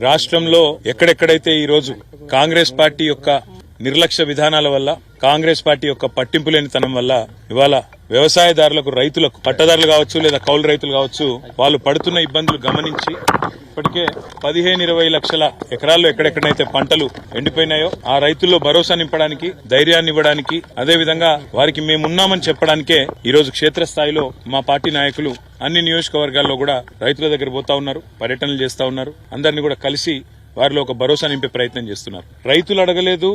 రాష్ట్రంలో ఎక్కడెక్కడైతే ఈరోజు కాంగ్రెస్ పార్టీ యొక్క నిర్లక్ష్య విధానాల వల్ల కాంగ్రెస్ పార్టీ యొక్క పట్టింపు లేనితనం వల్ల ఇవాళ వ్యవసాయదారులకు రైతులకు పట్టదారులు కావచ్చు లేదా కౌలు రైతులు కావచ్చు వాళ్ళు పడుతున్న ఇబ్బందులు గమనించి ఇప్పటికే పదిహేను ఇరవై లక్షల ఎకరాల్లో ఎక్కడెక్కడైతే పంటలు ఎండిపోయినాయో ఆ రైతుల్లో భరోసా నింపడానికి ధైర్యాన్ని ఇవ్వడానికి అదే విధంగా వారికి మేమున్నామని చెప్పడానికే ఈరోజు క్షేత్రస్థాయిలో మా పార్టీ నాయకులు అన్ని నియోజకవర్గాల్లో కూడా రైతుల దగ్గర పోతా ఉన్నారు పర్యటనలు చేస్తా ఉన్నారు. అందరినీ కూడా కలిసి వారిలో ఒక భరోసా నింపే ప్రయత్నం చేస్తున్నారు. రైతులు అడగలేదు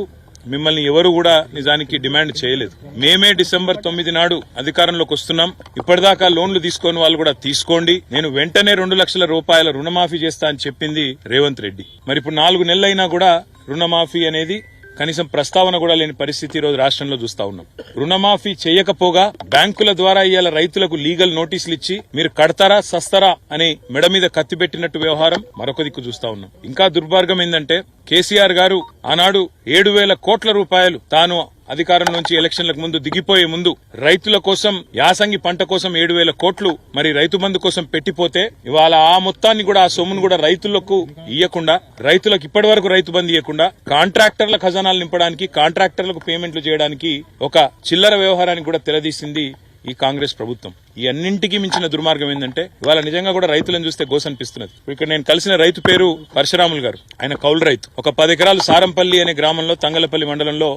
మిమ్మల్ని ఎవరు కూడా నిజానికి డిమాండ్ చేయలేదు. మేమే డిసెంబర్ తొమ్మిది నాడు అధికారంలోకి వస్తున్నాం. ఇప్పటిదాకా లోన్లు తీసుకొని వాళ్ళు కూడా తీసుకోండి. నేను వెంటనే రెండు లక్షల రూపాయల రుణమాఫీ చేస్తా అని చెప్పింది రేవంత్ రెడ్డి. మరి ఇప్పుడు నాలుగు నెలలైనా కూడా రుణమాఫీ అనేది కనీసం ప్రస్తావన కూడా లేని పరిస్థితి ఈరోజు రోజు రాష్ట్రంలో చూస్తా ఉన్నాం. రుణమాఫీ చేయకపోగా బ్యాంకుల ద్వారా ఇవాళ రైతులకు లీగల్ నోటీసులు ఇచ్చి మీరు కడతారా సస్తారా అని మెడ మీద కత్తి పెట్టినట్టు వ్యవహారం మరొక దిక్కు చూస్తా ఉన్నాం. ఇంకా దుర్మార్గం ఏంటంటే కేసీఆర్ గారు ఆనాడు ఏడు వేల కోట్ల రూపాయలు తాను అధికారం నుంచి ఎలక్షన్లకు ముందు దిగిపోయే ముందు రైతుల కోసం యాసంగి పంట కోసం ఏడు వేల కోట్లు మరి రైతు బంధు కోసం పెట్టిపోతే ఇవాళ ఆ మొత్తాన్ని కూడా ఆ సొమ్మును కూడా రైతులకు ఇవ్వకుండా రైతులకు ఇప్పటి వరకు రైతు బంధు ఇవ్వకుండా కాంట్రాక్టర్ల ఖజానాలు నింపడానికి కాంట్రాక్టర్లకు పేమెంట్లు చేయడానికి ఒక చిల్లర వ్యవహారానికి కూడా తెరదీసింది ఈ కాంగ్రెస్ ప్రభుత్వం. ఈ అన్నింటికి మించిన దుర్మార్గం ఏంటంటే ఇవాళ నిజంగా కూడా రైతులను చూస్తే గోస అనిపిస్తున్నది ఇక్కడ నేను కలిసిన రైతు పేరు పరశురాములు గారు. ఆయన కౌలు రైతు. ఒక పది ఎకరాలు సారంపల్లి అనే గ్రామంలో తంగలపల్లి మండలంలో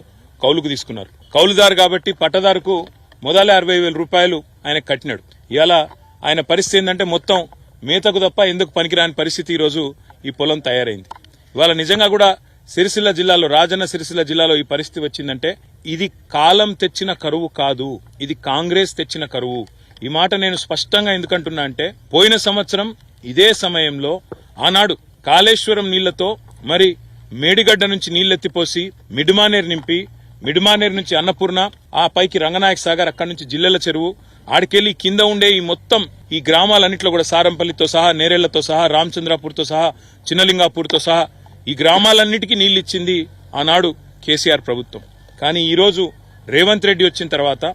కౌలుకు తీసుకున్నారు. కౌలుదారు కాబట్టి పట్టదారుకు మొదలే అరవై వేల రూపాయలు ఆయన కట్టినాడు. ఇలా ఆయన పరిస్థితి ఏంటంటే మొత్తం మేతకు తప్ప ఎందుకు పనికిరాని పరిస్థితి ఈరోజు రోజు ఈ పొలం తయారైంది. ఇవాళ నిజంగా కూడా సిరిసిల్ల జిల్లాలో రాజన్న సిరిసిల్ల జిల్లాలో ఈ పరిస్థితి వచ్చిందంటే ఇది కాలం తెచ్చిన కరువు కాదు. ఇది కాంగ్రెస్ తెచ్చిన కరువు. ఈ మాట నేను స్పష్టంగా ఎందుకంటున్నా అంటే పోయిన సంవత్సరం ఇదే సమయంలో ఆనాడు కాళేశ్వరం నీళ్ళతో మరి మేడిగడ్డ నుంచి నీళ్ళెత్తిపోసి మిడిమానేరు నింపి మిడిమానేరు నుంచి అన్నపూర్ణ ఆ పైకి రంగనాయక సాగర్ అక్కడి నుంచి జిల్లెల చెరువు ఆడికెళ్ళి కింద ఉండే ఈ మొత్తం ఈ గ్రామాలన్నింటిలో కూడా సారంపల్లితో సహా నేరేళ్ళతో సహా రామచంద్రాపూర్తో సహా చిన్నలింగాపూర్తో సహా ఈ గ్రామాలన్నిటికీ నీళ్ళు ఇచ్చింది ఆనాడు కేసీఆర్ ప్రభుత్వం. కానీ ఈరోజు రేవంత్ రెడ్డి వచ్చిన తర్వాత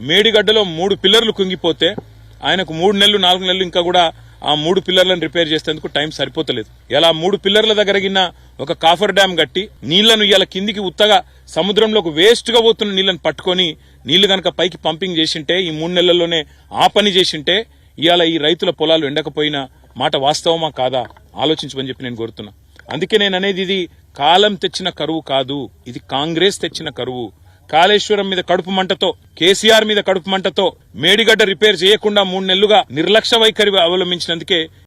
మేడిగడ్డలో మూడు పిల్లర్లు కుంగిపోతే ఆయనకు మూడు నెలలు నాలుగు నెలలు ఇంకా కూడా ఆ మూడు పిల్లర్లను రిపేర్ చేసేందుకు టైం సరిపోతలేదు. ఇలా మూడు పిల్లర్ల దగ్గర ఒక కాఫర్ డ్యామ్ కట్టి నీళ్ళను ఇలా కిందికి ఉత్తగా సముద్రంలోకి వేస్ట్గా పోతున్న నీళ్ళను పట్టుకొని నీళ్ళు గనక పైకి పంపింగ్ చేసింటే ఈ మూడు నెలల్లోనే ఆ పని చేసింటే ఇవాళ ఈ రైతుల పొలాలు ఎండకపోయినా మాట వాస్తవమా కాదా? ఆలోచించమని చెప్పి నేను కోరుతున్నా. అందుకే నేను అనేది ఇది కాలం తెచ్చిన కరువు కాదు ఇది కాంగ్రెస్ తెచ్చిన కరువు. కాళేశ్వరం మీద కడుపు మంటతో కేసీఆర్ మీద కడుపు మంటతో మేడిగడ్డ రిపేర్ చేయకుండా మూడు నెలలుగా నిర్లక్ష్య వైఖరి అవలంబించినందుకే